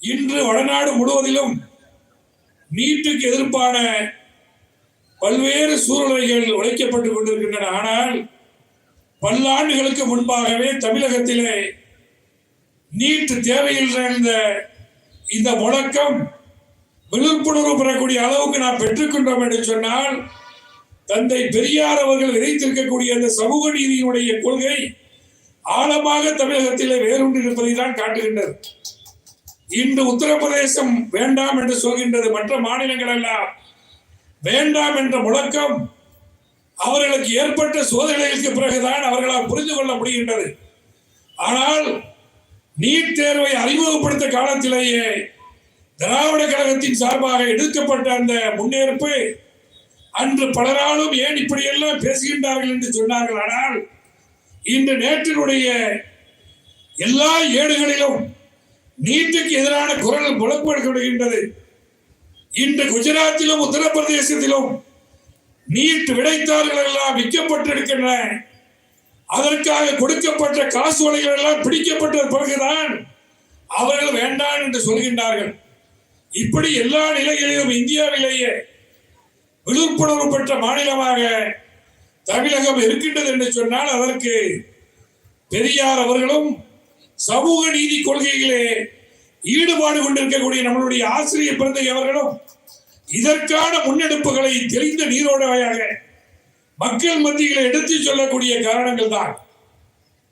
இன்று வடநாடு முழுவதிலும் நீட்டுக்கு எதிர்ப்பான பல்வேறு சூழ்நிலைகள் உழைக்கப்பட்டுக் கொண்டிருக்கின்றன. ஆனால் பல்லாண்டுகளுக்கு முன்பாகவே தமிழகத்திலே நீட் தேவையில்லை என்ற இந்த முழக்கம் விழிப்புணர்வு பெறக்கூடிய அளவுக்கு நாம் பெற்றுக்கொண்டோம் என்று சொன்னால் தந்தை பெரியார் அவர்கள் விதைத்திருக்கக்கூடிய அந்த சமூக நீதியினுடைய கொள்கை ஆழமாக தமிழகத்திலே வேரூன்றி இருப்பதை தான் காட்டுகின்றது. இன்று உத்தரப்பிரதேசம் வேண்டாம் என்று சொல்கின்றது மற்ற மாநிலங்கள் எல்லாம். வேண்டாம் என்ற முழக்கம் அவர்களுக்கு ஏற்பட்ட சோதனைகளுக்கு பிறகுதான் அவர்களால் புரிந்து கொள்ள முடிகின்றது. ஆனால் நீட் தேர்வை அறிமுகப்படுத்த காலத்திலேயே திராவிட கழகத்தின் சார்பாக எடுக்கப்பட்ட அந்த முன்னேற்பு அன்று பலராலும் ஏன் இப்படியெல்லாம் பேசுகின்றார்கள் என்று சொன்னார்கள். ஆனால் இன்று நேற்றினுடைய எல்லா ஏடுகளிலும் நீட்டுக்கு எதிரான குரல் முழக்கப்படுகின்றது இன்று குஜராத்திலும் உத்தரப்பிரதேசத்திலும் நீட் விடைத்தாள்கள் எல்லாம் விற்கப்பட்டிருக்கின்றன. அதற்காக கொடுக்கப்பட்ட காசோலைகள் எல்லாம் பிடிக்கப்பட்ட பிறகுதான் அவர்கள் வேண்டாம் என்று சொல்கின்றார்கள். இப்படி எல்லா நிலைகளிலும் இந்தியாவிலேயே விழிப்புணர்வு பெற்ற மாநிலமாக தமிழகம் இருக்கின்றது என்று சொன்னால் அதற்கு பெரியார் அவர்களும் சமூக நீதி கொள்கைகளே ஈடுபாடு கொண்டிருக்கக்கூடிய நம்மளுடைய ஆசிரியர் பிறந்த அவர்களும் இதற்கான முன்னெடுப்புகளை தெளிந்த நீரோடவையாக மக்கள் மத்தியில் எடுத்துச் சொல்லக்கூடிய காரணங்கள் தான்.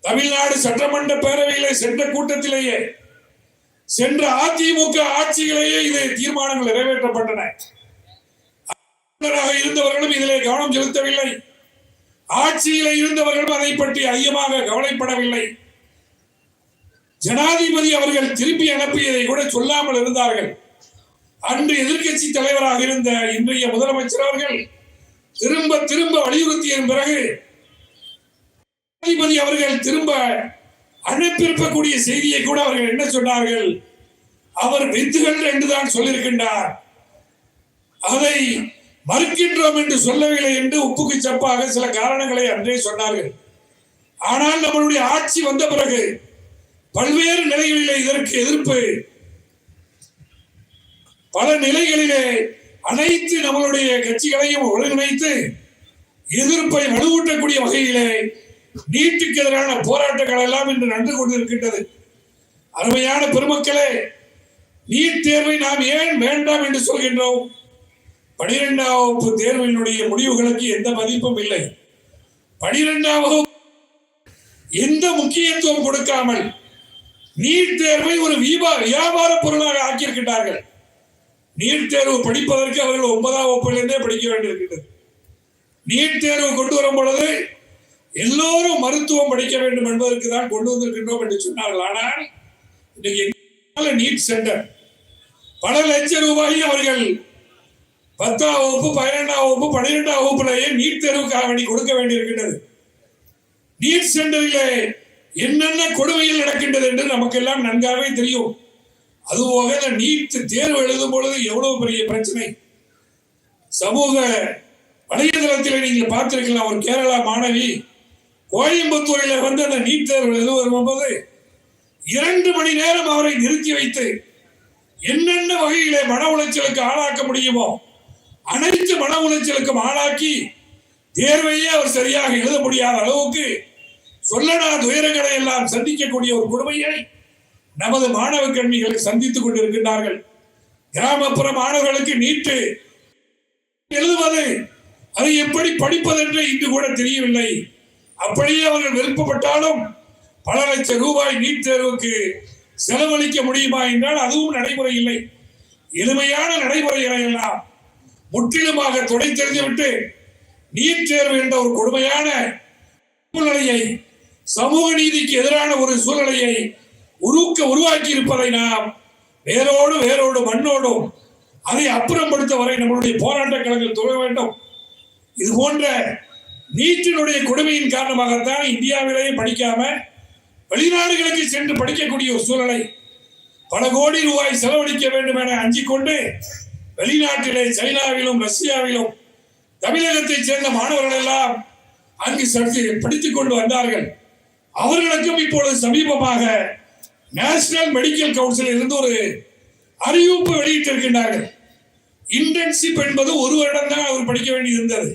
தமிழ்நாடு சட்டமன்ற பேரவையிலே சென்ற கூட்டத்திலேயே சென்ற அதிமுக ஆட்சியிலேயே இது தீர்மானங்கள் நிறைவேற்றப்பட்டன. இருந்தவர்களும் இதிலே கவனம் செலுத்தவில்லை. ஆட்சியில இருந்தவர்களும் அதை பற்றி ஐயமாக கவலைப்படவில்லை. ஜனாதிபதி அவர்கள் திருப்பி அனுப்பியதை கூட சொல்லாமல் இருந்தார்கள். அன்று எதிர்க்கட்சி தலைவராக இருந்த இன்றைய முதலமைச்சர் அவர்கள் திரும்ப திரும்ப வலியுறுத்திய பிறகு ஜனாதிபதி அவர்கள் திரும்ப அனுப்பியிருக்கக்கூடிய செய்தியை கூட அவர்கள் என்ன சொன்னார்கள்? அவர் வித்துகள் என்றுதான் சொல்லியிருக்கின்றார். அதை மறுக்கின்றோம் என்று சொல்லவில்லை என்று உப்புக்கு சப்பாக சில காரணங்களை அன்றே சொன்னார்கள். ஆனால் நம்மளுடைய ஆட்சி வந்த பிறகு பல்வேறு நிலைகளிலே இதற்கு எதிர்ப்பு. பல நிலைகளிலே அனைத்து நம்மளுடைய கட்சிகளையும் ஒருங்கிணைத்து எதிர்ப்பை வலுவூட்டக்கூடிய வகையிலே நீட்டுக்கு எதிரான போராட்டங்கள் எல்லாம் இன்று நடந்து கொண்டிருக்கின்றது. அருமையான பெருமக்களே நீட் தேர்வை நாம் ஏன் வேண்டாம் என்று சொல்கின்றோம்? பனிரெண்டாம் வகுப்பு தேர்வினுடைய முடிவுகளுக்கு எந்த மதிப்பும் இல்லை. பனிரெண்டாம் வகுப்பு எந்த முக்கியத்துவம் கொடுக்காமல் நீட் தேர்வை ஒரு வியாபார பொருளாக ஆக்கியிருக்கிறார்கள் நீட் தேர்வு படிப்பதற்கு அவர்கள் ஒன்பதாம் வகுப்பிலிருந்தே படிக்க வேண்டியிருக்கின்றது. நீட் தேர்வு கொண்டு வரும் பொழுது எல்லோரும் மருத்துவம் படிக்க வேண்டும் என்பதற்கு தான் கொண்டு வந்திருக்கின்றோம் என்று சொன்னார்கள். ஆனால் இன்னைக்கு நீட் சென்டர் பல லட்சம் ரூபாயை அவர்கள் பத்தாம் வகுப்பு பன்னிரெண்டாம் வகுப்பு பன்னிரெண்டாம் வகுப்புலேயே நீட் தேர்வுக்காக வேண்டி கொடுக்க வேண்டியிருக்கின்றது. நீட் சென்டரிலே என்னென்ன கொடுமையில் நடக்கின்றது என்று நமக்கெல்லாம் நன்காகவே தெரியும். அதுபோக இந்த நீட் தேர்வு எழுதும் பொழுது எவ்வளவு பெரிய பிரச்சனை. சமூக வலைதளத்தில் நீங்கள் பார்த்திருக்கலாம் ஒரு கேரளா மாணவி கோயம்புத்தூரில் வந்து அந்த நீட் தேர்வு எழுத வரும்போது இரண்டு மணி நேரம் அவரை நிறுத்தி வைத்து என்னென்ன வகையிலே மன உளைச்சலுக்கு ஆளாக்க முடியுமோ அனைத்து மன உளைச்சலுக்கும் ஆளாக்கி தேர்வையே அவர் சரியாக எழுத முடியாத அளவுக்கு சொல்லடா துயரங்களை எல்லாம் சந்திக்கக்கூடிய ஒரு கொடுமையை நமது மாணவ கண்ணிகள் சந்தித்துக் கொண்டிருக்கின்றார்கள். கிராமப்புற மாணவர்களுக்கு நீட்டு எழுதுவது அதை எப்படி படிப்பது என்று இன்று கூட தெரியவில்லை. அப்படியே அவர்கள் விருப்பப்பட்டாலும் பல லட்சம் ரூபாய் நீட் தேர்வுக்கு செலவழிக்க முடியுமா என்றால் அதுவும் நடைமுறை இல்லை. எளிமையான நடைமுறைகளை எல்லாம் முற்றிலுமாக துடை தெரிந்துவிட்டு நீட் தேர்வு என்ற ஒரு கொடுமையான சூழ்நிலையை சமூக நீதிக்கு எதிரான ஒரு சூழ்நிலையை உருக்க உருவாக்கி இருப்பதை நாம் வேரோடு வேரோடு மண்ணோடும் அதை அப்புறப்படுத்த வரை நம்மளுடைய போராட்ட களங்கள் துவங்க வேண்டும். இது போன்ற நீட்டினுடைய கொடுமையின் காரணமாகத்தான் இந்தியாவிலேயே படிக்காம வெளிநாடுகளுக்கு சென்று படிக்கக்கூடிய ஒரு சூழலை பல கோடி ரூபாய் செலவழிக்க வேண்டும் என அஞ்சிக் கொண்டு வெளிநாட்டிலே சைனாவிலும் ரஷ்யாவிலும் தமிழகத்தைச் சேர்ந்த மாணவர்கள் எல்லாம் அங்கு சற்று படித்துக் கொண்டு வந்தார்கள். அவர்களுக்கும் இப்பொழுது சமீபமாக நேஷனல் மெடிக்கல் கவுன்சில் இருந்து ஒரு அறிவிப்பு வெளியிட்டிருக்கின்றார்கள். இன்டர்ன்ஷிப் என்பது ஒரு வருடம் தான் அவர் படிக்க வேண்டியிருந்தது.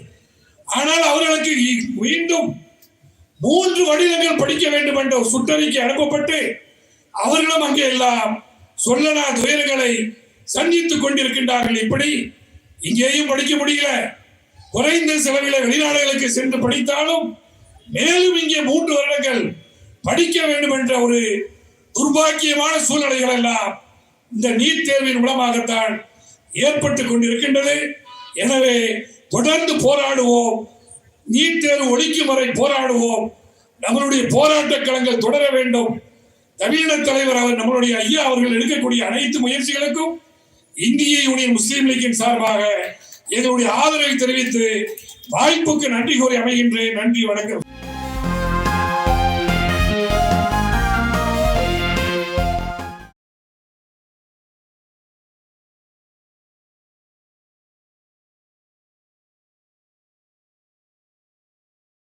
ஆனால் அவர்களுக்கு இ- மீண்டும் மூன்று வருடங்கள் படிக்க வேண்டும் என்ற ஒரு சுற்றறிக்கை அனுப்பப்பட்டு அவர்களும் அங்கே எல்லாம் சொல்லலா துயரங்களை சந்தித்துக் கொண்டிருக்கின்றார்கள். இப்படி இங்கேயும் படிக்க முடியல. குறைந்த செலவில் வெளிநாடுகளுக்கு சென்று படித்தாலும் மேலும் இங்கே மூன்று வருடங்கள் படிக்க வேண்டும் என்ற ஒரு துர்பாக்கியமான சூழ்நிலைகள் எல்லாம் இந்த நீட் தேர்வின் மூலமாகத்தான் ஏற்பட்டு கொண்டிருக்கின்றது. எனவே தொடர்ந்து போராடுவோம். நீட் தேர்வு ஒழிக்கும் வரை போராடுவோம். நம்மளுடைய போராட்ட களங்கள் தொடர வேண்டும். தமிழக தலைவர் அவர் நம்மளுடைய ஐயா அவர்கள் எடுக்கக்கூடிய அனைத்து முயற்சிகளுக்கும் இந்திய யூனியன் முஸ்லீம் லீக்கின் சார்பாக எங்களுடைய ஆதரவை தெரிவித்து வாய்ப்புக்கு நன்றி கூறி அமைகின்றேன். நன்றி வணக்கம்.